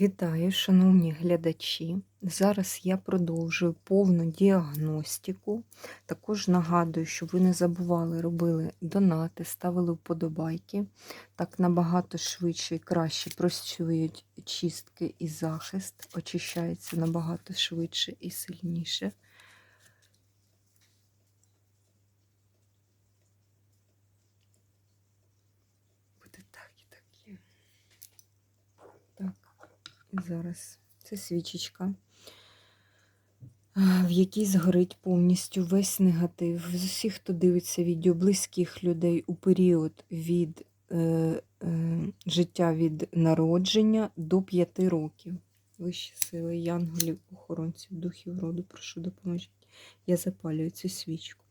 Вітаю, шановні глядачі. Зараз я продовжую повну діагностику. Також нагадую, щоб ви не забували, робили донати, ставили вподобайки. Так набагато швидше і краще працюють чистки і захист, очищається набагато швидше і сильніше. Буде так і так є. Так. І зараз це свічечка, в якій згорить повністю весь негатив з усіх, хто дивиться відео близьких людей у період від е, е, життя від народження до 5 років. Вищі сили, янголів, охоронців, духів роду, прошу допоможіть. Я запалюю цю свічку.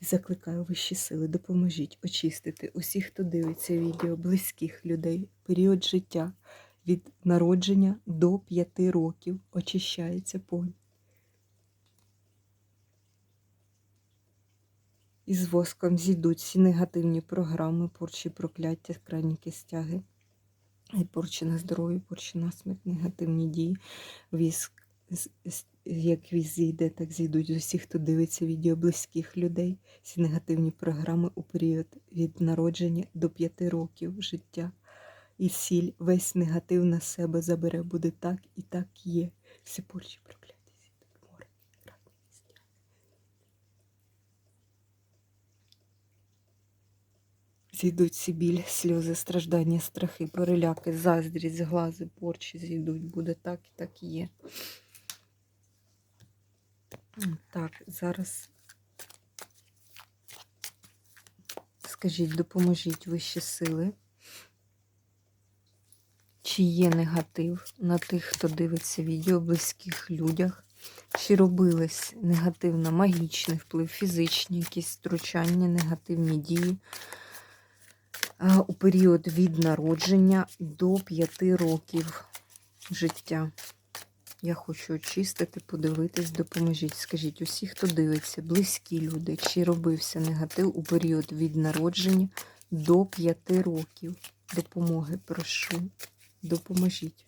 Закликаю вищі сили, допоможіть очистити усіх, хто дивиться відео близьких людей, період життя від народження до 5 років очищається повністю. Із воском зійдуть всі негативні програми, порчі, прокляття, крайніки стяги, і порчі на здоров'я, порчі на смерть, негативні дії. Віск, з- з- як віз зійде, так зійдуть з усіх, хто дивиться відео близьких людей. Всі негативні програми у період від народження до 5 років життя і сіль весь негатив на себе забере. Буде так і так є. Всі порчі прокляті зійдуть море. радні місця. Зійдуть всі біль, сльози, страждання, страхи, переляки, заздрість, глази, порчі зійдуть. Буде так і так є. Так, зараз скажіть, допоможіть вищі сили. Чи є негатив на тих, хто дивиться відео, близьких людях? Чи робились негативно магічний вплив, фізичні якісь втручання, негативні дії у період від народження до 5 років життя? Я хочу очистити, подивитись, допоможіть. Скажіть, усі, хто дивиться, близькі люди, чи робився негатив у період від народження до 5 років? Допомоги прошу. Допоможіть.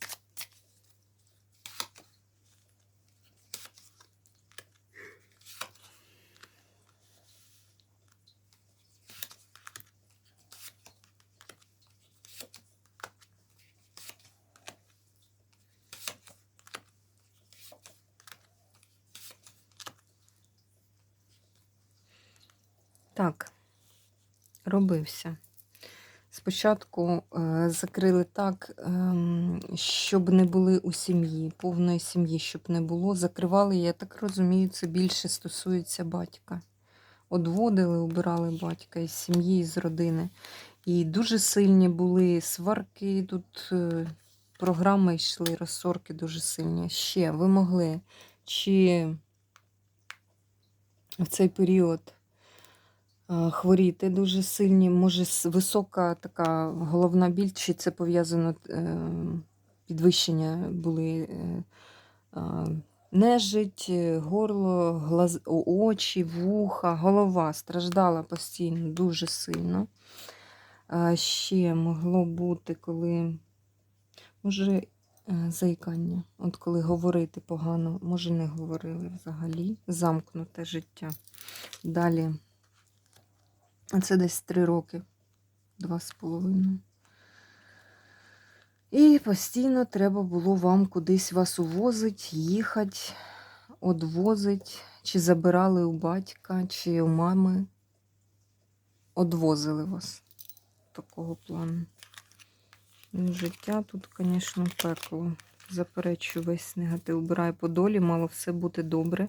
Так, робився. Спочатку е, закрили так, ем, щоб не були у сім'ї, повної сім'ї, щоб не було. Закривали, я так розумію, це більше стосується батька. Одводили, убирали батька із сім'ї, з родини. І дуже сильні були сварки, тут е, програми йшли, розсорки дуже сильні. Ще ви могли, чи в цей період хворіти дуже сильні, може висока така головна біль, чи це пов'язано е, підвищення були е, нежить, е, горло, глаз, очі, вуха, голова страждала постійно дуже сильно. Ще могло бути, коли може заїкання, от коли говорити погано, може не говорили взагалі, замкнуте життя. Далі. Це десь три роки, два з половиною. І постійно треба було вам кудись вас увозить, їхати, одвозить, чи забирали у батька, чи у мами. Одвозили вас такого плану. Ну, Життя тут, звісно, пекло. Заперечую весь негатив. Убираю по долі, мало все бути добре.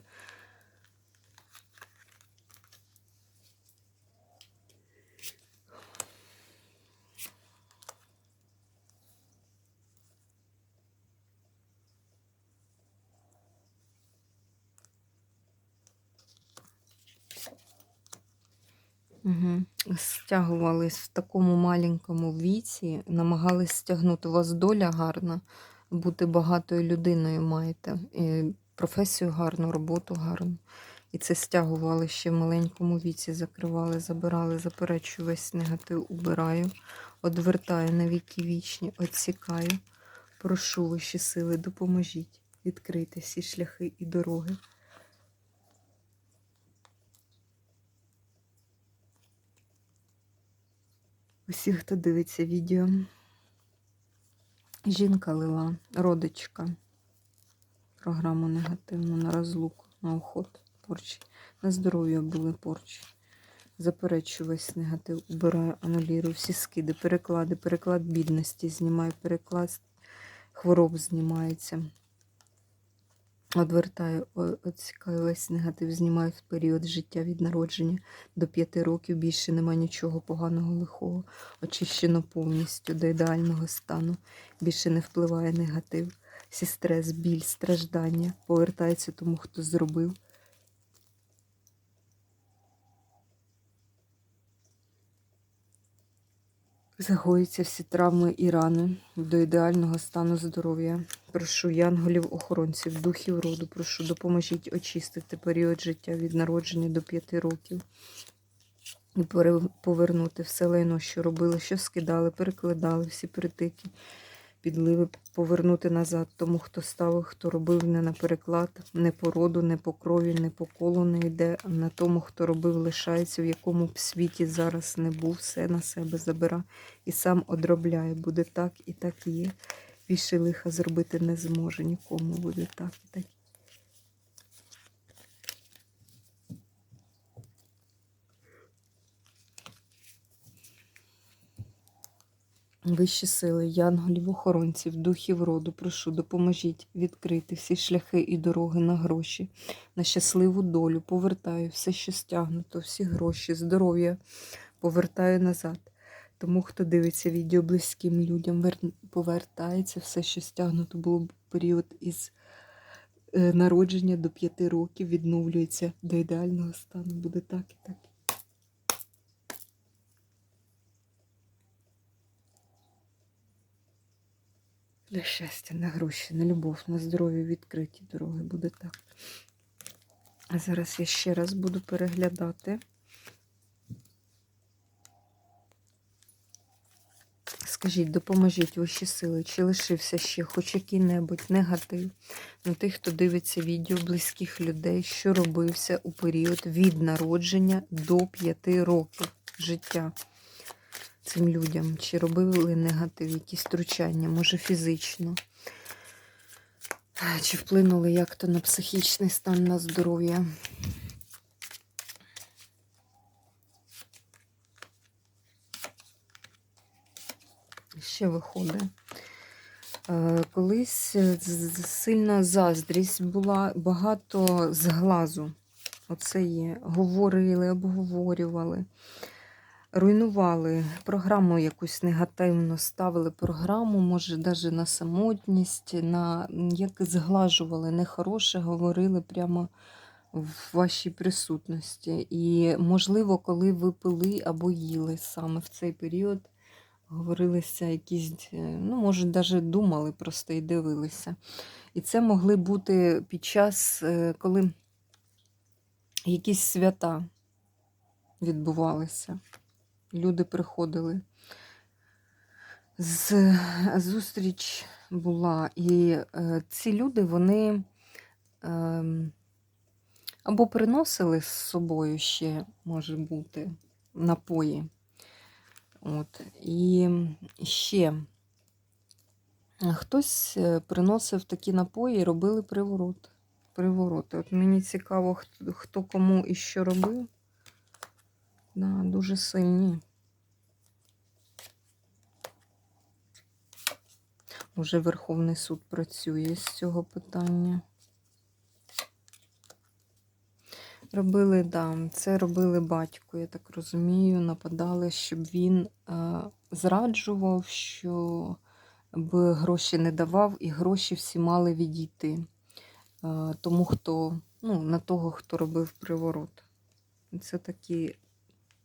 Угу. Стягувались в такому маленькому віці, намагались стягнути. У вас доля гарна, бути багатою людиною маєте. І професію гарну, роботу гарну. І це стягували ще в маленькому віці, закривали, забирали, заперечую весь негатив, убираю, одвертаю на віки вічні, відсікаю Прошу вищі сили, допоможіть відкрити всі шляхи і дороги. Усі, хто дивиться відео. Жінка лила, родичка. Програму негативну на розлуку, на уход, порчі. На здоров'я були порчі. Заперечую весь негатив, убираю, анулірую всі скиди, переклади, переклад бідності знімаю, переклад хвороб знімається. Одвертаю, о- весь негатив, знімаю в період життя від народження до п'яти років. Більше нема нічого поганого, лихого. Очищено повністю до ідеального стану. Більше не впливає негатив. Всі стрес, біль, страждання повертається тому, хто зробив. Загоїться всі травми і рани до ідеального стану здоров'я. Прошу янголів, охоронців, духів роду, прошу, допоможіть очистити період життя від народження до п'яти років. І повернути все лайно, що робили, що скидали, перекладали, всі притики, підливи, повернути назад тому, хто ставив, хто робив не на переклад, не по роду, не по крові, не по колу не йде, а на тому, хто робив, лишається, в якому б світі зараз не був, все на себе забира і сам одробляє. Буде так і так є. Більше лиха зробити не зможе нікому. Буде так і так. Вищі сили, янголів, охоронців, духів роду, прошу, допоможіть відкрити всі шляхи і дороги на гроші, на щасливу долю. Повертаю все, що стягнуто, всі гроші, здоров'я повертаю назад. Тому, хто дивиться відео близьким людям, повертається все, що стягнуто було період із е, народження до п'яти років, відновлюється до ідеального стану. Буде так і так. На щастя, на гроші, на любов, на здоров'я, відкриті дороги. Буде так. А зараз я ще раз буду переглядати. Скажіть, допоможіть вищі сили, чи лишився ще хоч який-небудь негатив на тих, хто дивиться відео близьких людей, що робився у період від народження до 5 років життя цим людям, чи робили негатив, якісь втручання, може фізично, чи вплинули як-то на психічний стан, на здоров'я. Ще виходить. Е, Колись е, сильна заздрість була, багато зглазу. Оце є. Говорили, обговорювали, руйнували програму якусь негативно, ставили програму, може, навіть на самотність, на як зглажували нехороше, говорили прямо в вашій присутності. І, можливо, коли ви пили або їли саме в цей період, говорилися якісь, е, ну, може, навіть думали просто і дивилися. І це могли бути під час, е, коли якісь свята відбувалися. Люди приходили. З зустріч була, і е, ці люди, вони ем, або приносили з собою ще, може бути, напої. От. І ще е, хтось е, приносив такі напої і робили приворот. Привороти. От мені цікаво, хто кому і що робив. Да, дуже сильні. Уже Верховний суд працює з цього питання. Робили, да, це робили батько, я так розумію, нападали, щоб він е, зраджував, щоб гроші не давав, і гроші всі мали відійти. Е, тому, хто, ну, на того, хто робив приворот. Це такі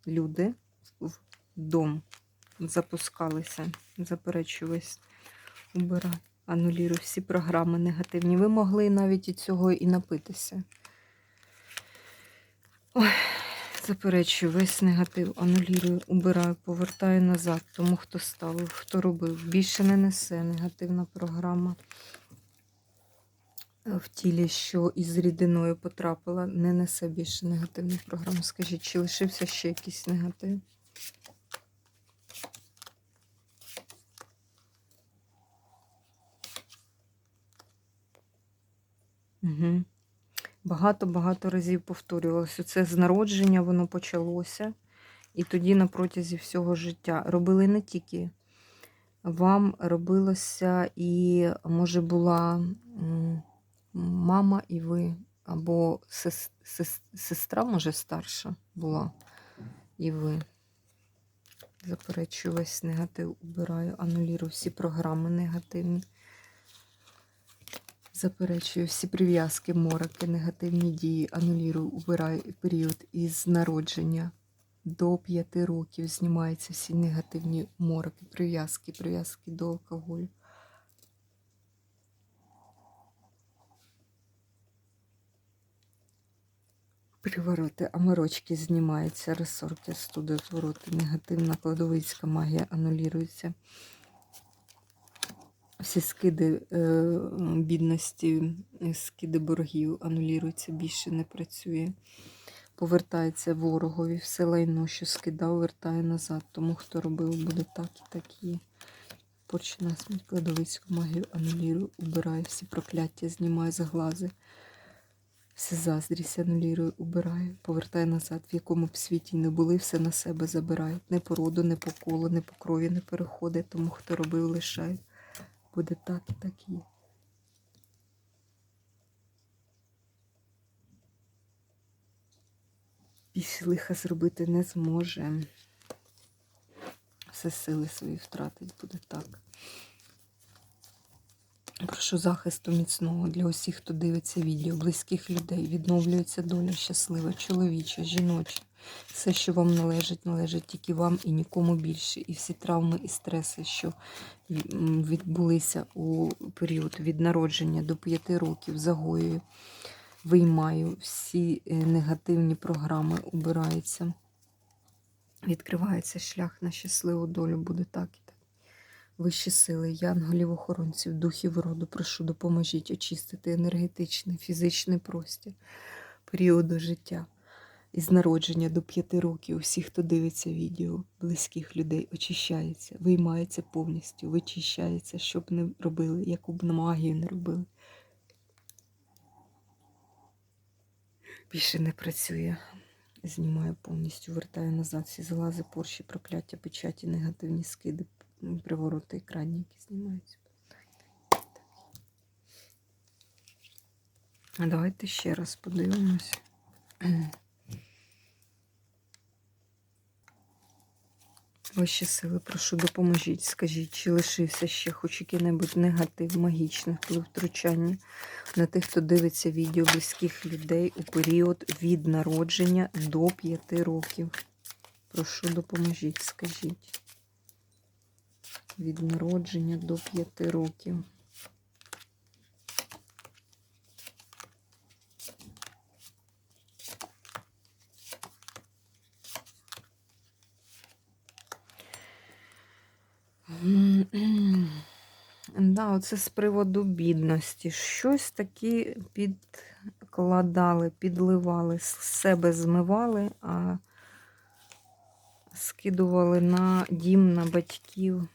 люди в дом запускалися, заперечувались, убирай, анулірую всі програми негативні. Ви могли навіть і цього і напитися. Ой, Заперечую, весь негатив анулірую, убираю, повертаю назад. Тому хто ставив, хто робив. Більше не несе негативна програма в тілі, що із рідиною потрапила, не несе більше негативних програм. Скажіть, чи лишився ще якийсь негатив? Угу. Багато-багато разів повторювалося. Це з народження воно почалося. І тоді на протязі всього життя робили не тільки вам, робилося і, може, була мама і ви, або сес- сес- сестра, може, старша була, і ви. Заперечую весь негатив, убираю, анулірую всі програми негативні. Заперечую всі прив'язки, мороки, негативні дії, анулірую, убираю період із народження до 5 років. Знімаються всі негативні мороки, прив'язки, прив'язки до алкоголю. Привороти, аморочки знімаються, ресорки, студи, звороти, негативна кладовицька магія анулюється. Всі скиди е, бідності, скиди боргів анулюються, більше не працює. Повертається ворогові, все лайно, що скидав, вертає назад. Тому хто робив, буде так і так і. Порчі кладовицьку магію анулюю, убираю всі прокляття, знімаю з глази. Все заздрість анулюю, убираю, повертаю назад, в якому б світі не були, все на себе забирають. Не по роду, не по колу, не по крові не переходить, тому хто робив, лишають. Буде так і так є. Більше лиха зробити не зможе. Все сили свої втратить буде так. Прошу захисту міцного для усіх, хто дивиться відео, близьких людей. Відновлюється доля щаслива, чоловіча, жіноча. Все, що вам належить, належить тільки вам і нікому більше. І всі травми і стреси, що відбулися у період від народження до 5 років, загоюю, виймаю, всі е, негативні програми убираються. Відкривається шлях на щасливу долю, буде так. Вищі сили, янголів, охоронців, духів роду, прошу, допоможіть очистити енергетичний, фізичний простір періоду життя. Із народження до 5 років усі, хто дивиться відео, близьких людей, очищається, виймається повністю, вичищається, що б не робили, яку б магію не робили. Більше не працює. Знімаю повністю, вертаю назад всі залази, порші, прокляття, печаті, негативні скиди, привороти екранні, які знімаються. А давайте ще раз подивимось. Ваші сили, прошу, допоможіть. Скажіть, чи лишився ще хоч який-небудь негатив, магічний вплив втручання на тих, хто дивиться відео близьких людей у період від народження до 5 років. Прошу, допоможіть, скажіть. Від народження до 5 років. Да, оце з приводу бідності. Щось такі підкладали, підливали, з себе змивали, а скидували на дім, на батьків.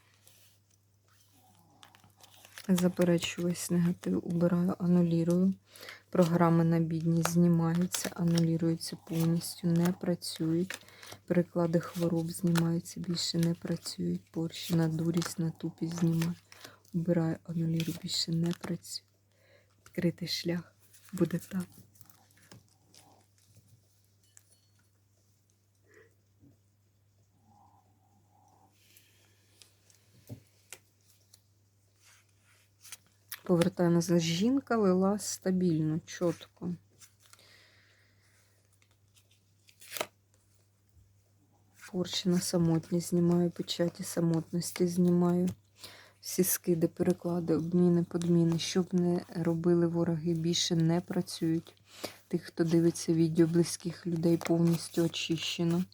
Заперечую весь негатив, убираю, анулірую. Програми на бідність знімаються, анулюються повністю, не працюють. Переклади хвороб знімаються, більше не працюють. Порші на дурість, на тупість знімаю. Убираю, анулірую, більше не працює. Відкритий шлях буде так. Повертаю назад. Жінка лила стабільно, чітко. Порчі на самотність знімаю, печаті самотності знімаю. Всі скиди, переклади, обміни, подміни, щоб не робили вороги, більше не працюють. Тих, хто дивиться відео близьких людей, повністю очищено.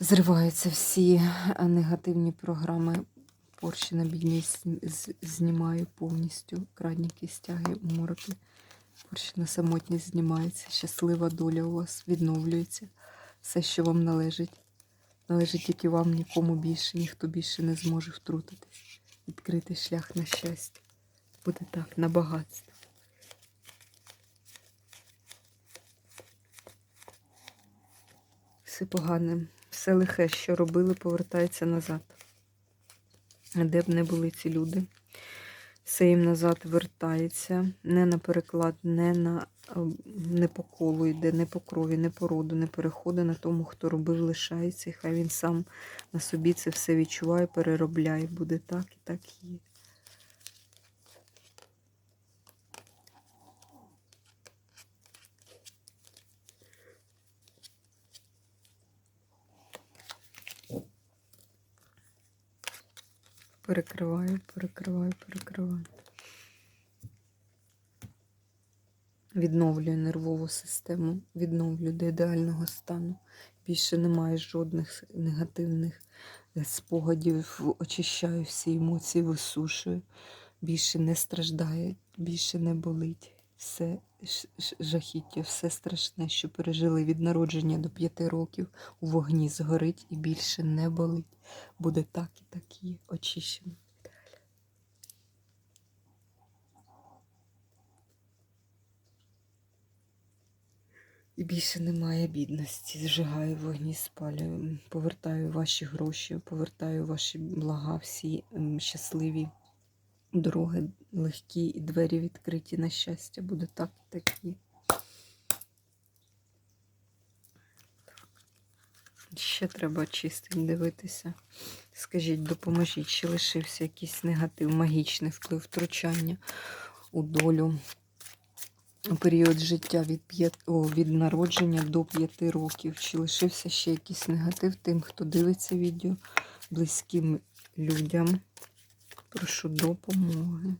Зриваються всі негативні програми. Порші на бідність з- знімаю повністю. Крадніки, стяги, мороки. Порші на самотність знімається. Щаслива доля у вас відновлюється. Все, що вам належить. Належить тільки вам, нікому більше, ніхто більше не зможе втрутитись. Відкрити шлях на щастя. Буде так, на багатство. Все погане, все лихе, що робили, повертається назад. Де б не були ці люди, все їм назад вертається. Не на переклад, не на не по колу йде, не по крові, не по роду, не переходить на тому, хто робив, лишається. І хай він сам на собі це все відчуває, переробляє. Буде так і так є. Перекриваю, перекриваю, перекриваю. Відновлюю нервову систему, відновлюю до ідеального стану. Більше немає жодних негативних спогадів, очищаю всі емоції, висушую. Більше не страждає, більше не болить. Все жахіття, все страшне, що пережили від народження до п'яти років, у вогні згорить і більше не болить. Буде так і так і є, очищено. І більше немає бідності. Зжигаю вогні, спалюю, повертаю ваші гроші, повертаю ваші блага, всі ем, щасливі дороги легкі і двері відкриті на щастя. Буде так і так і є. Ще треба чистим дивитися. Скажіть, допоможіть, чи лишився якийсь негатив, магічний вплив, втручання у долю у період життя від, п'ят... О, від народження до 5 років. Чи лишився ще якийсь негатив тим, хто дивиться відео, близьким людям. Прошу допомоги.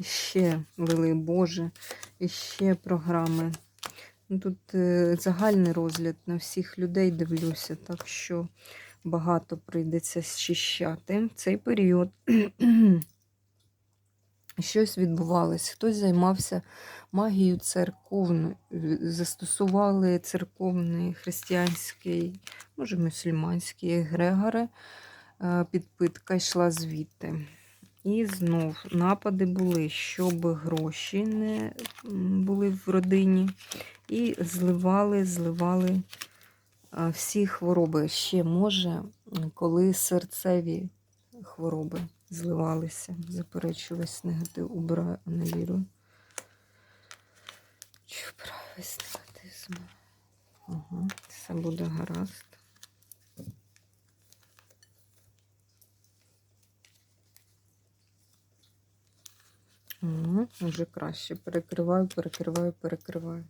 І ще, вели Боже, і ще програми. Ну, Тут е, загальний розгляд на всіх людей дивлюся, так що багато прийдеться зчищати. В цей період щось відбувалось. Хтось займався магією церковною, застосували церковний християнський, може, мусульманський егрегори, е, підпитка йшла звідти. І знов напади були, щоб гроші не були в родині. І зливали, зливали всі хвороби. Ще може, коли серцеві хвороби зливалися. Заперечу негатив, убираю, аналірую. Чи вбираю весь негатив? Угу. Все буде гаразд. Угу. Вже краще. Перекриваю, перекриваю, перекриваю.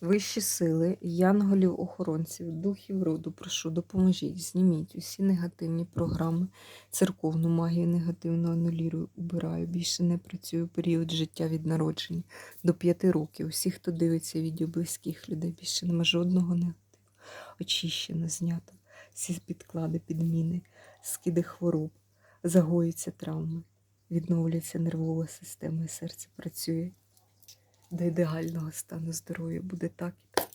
Вищі сили, янголів, охоронців, духів роду, прошу, допоможіть, зніміть усі негативні програми, церковну магію негативно анулірую, убираю. Більше не працюю період життя від народження до п'яти років. Усі, хто дивиться відео близьких людей, більше нема жодного негативу. Очищено, знято. Всі підклади, підміни, скиди хвороб, загоюються травми, відновлюється нервова система, і серце працює до ідеального стану здоров'я буде так і так.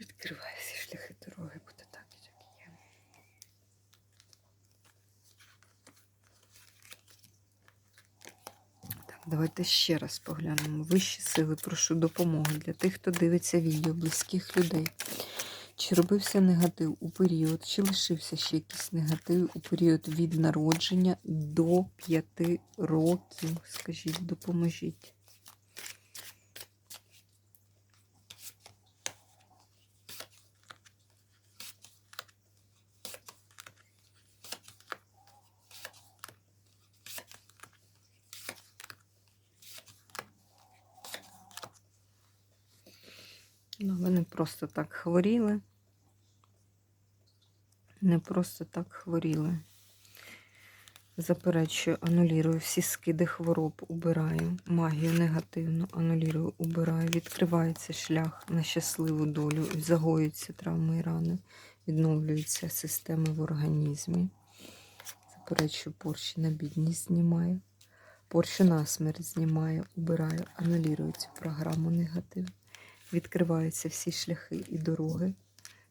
Відкривай всі шляхи дороги, буде так так є. Так, давайте ще раз поглянемо. Вищі сили, прошу допомоги для тих, хто дивиться відео, близьких людей. Чи робився негатив у період, чи лишився ще якийсь негатив у період від народження до 5 років? Скажіть, допоможіть. Ну, ви не просто так хворіли. Не просто так хворіли. Заперечую, анулірую всі скиди хвороб, убираю. Магію негативну анулірую, убираю. Відкривається шлях на щасливу долю, загоюються травми і рани, відновлюються системи в організмі. Заперечую, порші на бідність знімаю. Порчу на смерть знімаю, убираю, анулірую цю програму негатив. Відкриваються всі шляхи і дороги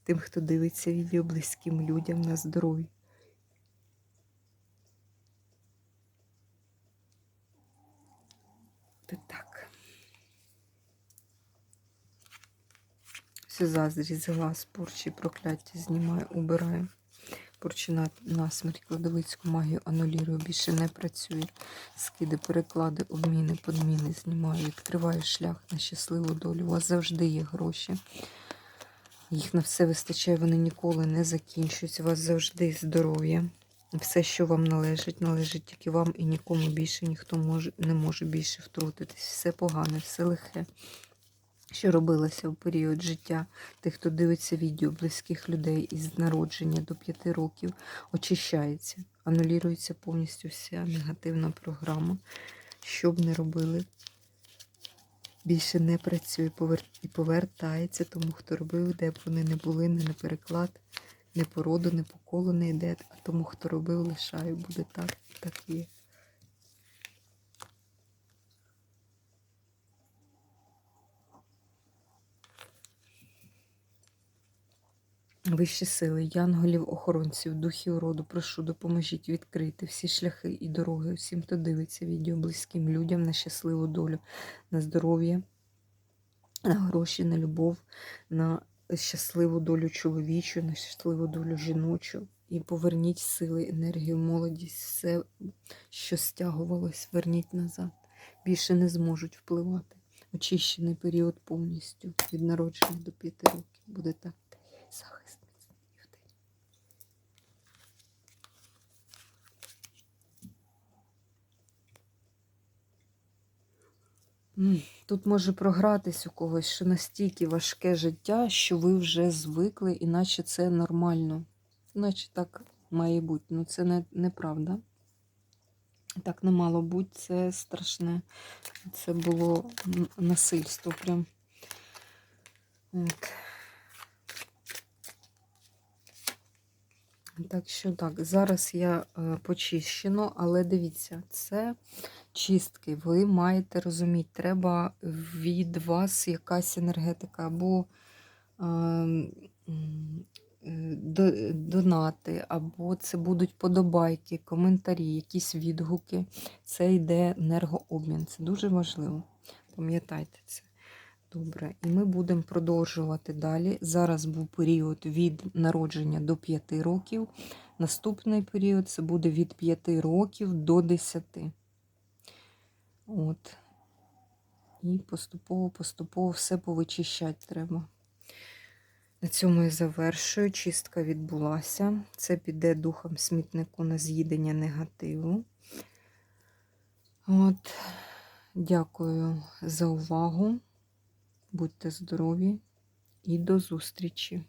тим, хто дивиться відео близьким людям на здоров'я. Так. Всю заздрість глаз, порчі, прокляття знімаю, убираю. Порчі на, на смерть, кладовицьку магію анулірую, більше не працює. Скиди, переклади, обміни, подміни знімаю, відкриваю шлях на щасливу долю. У вас завжди є гроші. Їх на все вистачає, вони ніколи не закінчуються. У вас завжди здоров'я. Все, що вам належить, належить тільки вам і нікому більше, ніхто може, не може більше втрутитись. Все погане, все лихе, що робилося в період життя тих, хто дивиться відео близьких людей із народження до 5 років, очищається, анулюється повністю вся негативна програма. Що б не робили, більше не працює і повертається тому, хто робив, де б вони не були, не на переклад, не по роду, не по колу не йде, а тому, хто робив, лишаю, буде так, так є. Вищі сили, янголів, охоронців, духів роду, прошу, допоможіть відкрити всі шляхи і дороги усім, хто дивиться відео близьким людям на щасливу долю, на здоров'я, на гроші, на любов, на щасливу долю чоловічу, на щасливу долю жіночу. І поверніть сили, енергію, молодість, все, що стягувалось, верніть назад. Більше не зможуть впливати. Очищений період повністю від народження до 5 років. Буде так. Захист міцний в день. М, Тут може програтись у когось, що настільки важке життя, що ви вже звикли, іначе це нормально. Іначе так має бути. Ну це не, неправда. Так не мало бути, це страшне. Це було насильство прям. От. Так що так, зараз я е, почищено, але дивіться, це чистки. Ви маєте розуміти, треба від вас якась енергетика або е, е, до- донати, або це будуть подобайки, коментарі, якісь відгуки. Це йде енергообмін. Це дуже важливо. Пам'ятайте це. Добре, і ми будемо продовжувати далі. Зараз був період від народження до 5 років. Наступний період це буде від 5 років до 10. От. І поступово-поступово все повичищати треба. На цьому я завершую. Чистка відбулася. Це піде духом смітнику на з'їдення негативу. От. Дякую за увагу. Будьте здорові і до зустрічі!